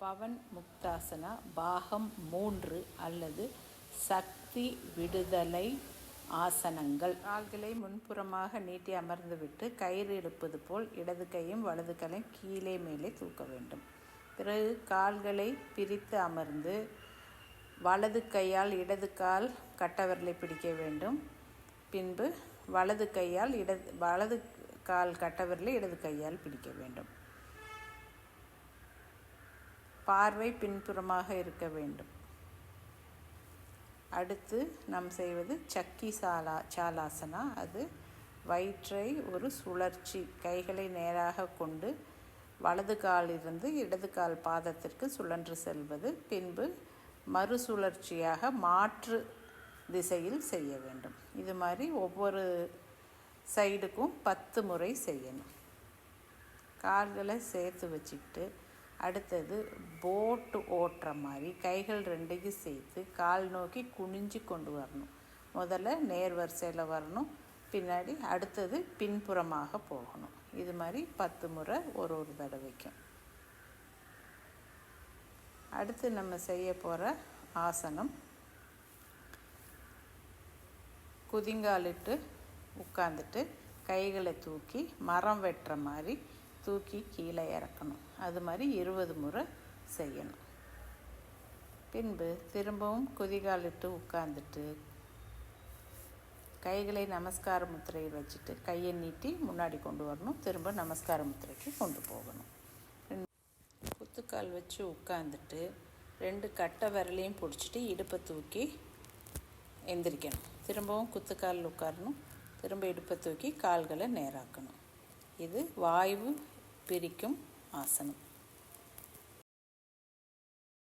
பவன் முக்தாசனா பாகம் மூன்று அல்லது சக்தி விடுதலை ஆசனங்கள். கால்களை முன்புறமாக நீட்டி அமர்ந்துவிட்டு கயிறு இழுப்பது போல் இடது கையும் வலது கையும் கீழே மேலே தூக்க வேண்டும். பிறகு கால்களை பிரித்து அமர்ந்து வலது கையால் இடது கால் கட்டவிரலை பிடிக்க வேண்டும். பின்பு வலது கையால் இடது வலது கால் கட்டவிரலை இடது கையால் பிடிக்க வேண்டும். பார்வை பின்புறமாக இருக்க வேண்டும். அடுத்து நாம் செய்வது சக்கி சாலா சாலாசனா. அது வயிற்றை ஒரு சுழற்சி கைகளை நேராக கொண்டு வலது காலிலிருந்து இடது கால் பாதத்திற்கு சுழன்று செல்வது. பின்பு மறுசுழற்சியாக மாற்று திசையில் செய்ய வேண்டும். இது மாதிரி ஒவ்வொரு சைடுக்கும் பத்து முறை செய்யணும். கால்களை சேர்த்து வச்சுக்கிட்டு அடுத்தது போட்டு ஓட்டுற மாதிரி கைகள் ரெண்டையும் சேர்த்து கால் நோக்கி குனிஞ்சு கொண்டு வரணும். முதல்ல நேர் வரிசையில் வரணும். பின்னாடி அடுத்தது பின்புறமாக போகணும். இது மாதிரி பத்து முறை ஒரு ஒரு தடவைக்கும். அடுத்து நம்ம செய்ய போகிற ஆசனம். குதிங்காலிட்டு உட்காந்துட்டு கைகளை தூக்கி மரம் வெட்டுற மாதிரி தூக்கி கீழே இறக்கணும். அது மாதிரி இருபது முறை செய்யணும். பின்பு திரும்பவும் குதிகாலிட்டு உட்காந்துட்டு கைகளை நமஸ்கார முத்திரையில் வச்சுட்டு கையை நீட்டி முன்னாடி கொண்டு வரணும். திரும்ப நமஸ்கார முத்திரைக்கு கொண்டு போகணும். குத்துக்கால் வச்சு உட்காந்துட்டு ரெண்டு கட்டை விரலையும் பிடிச்சிட்டு இடுப்பை தூக்கி எந்திரிக்கணும். திரும்பவும் குத்துக்காலில் உட்காரணும். திரும்ப இடுப்பை தூக்கி கால்களை நேராக்கணும். இது வாய்வு பிரிக்கும் ஆசனம்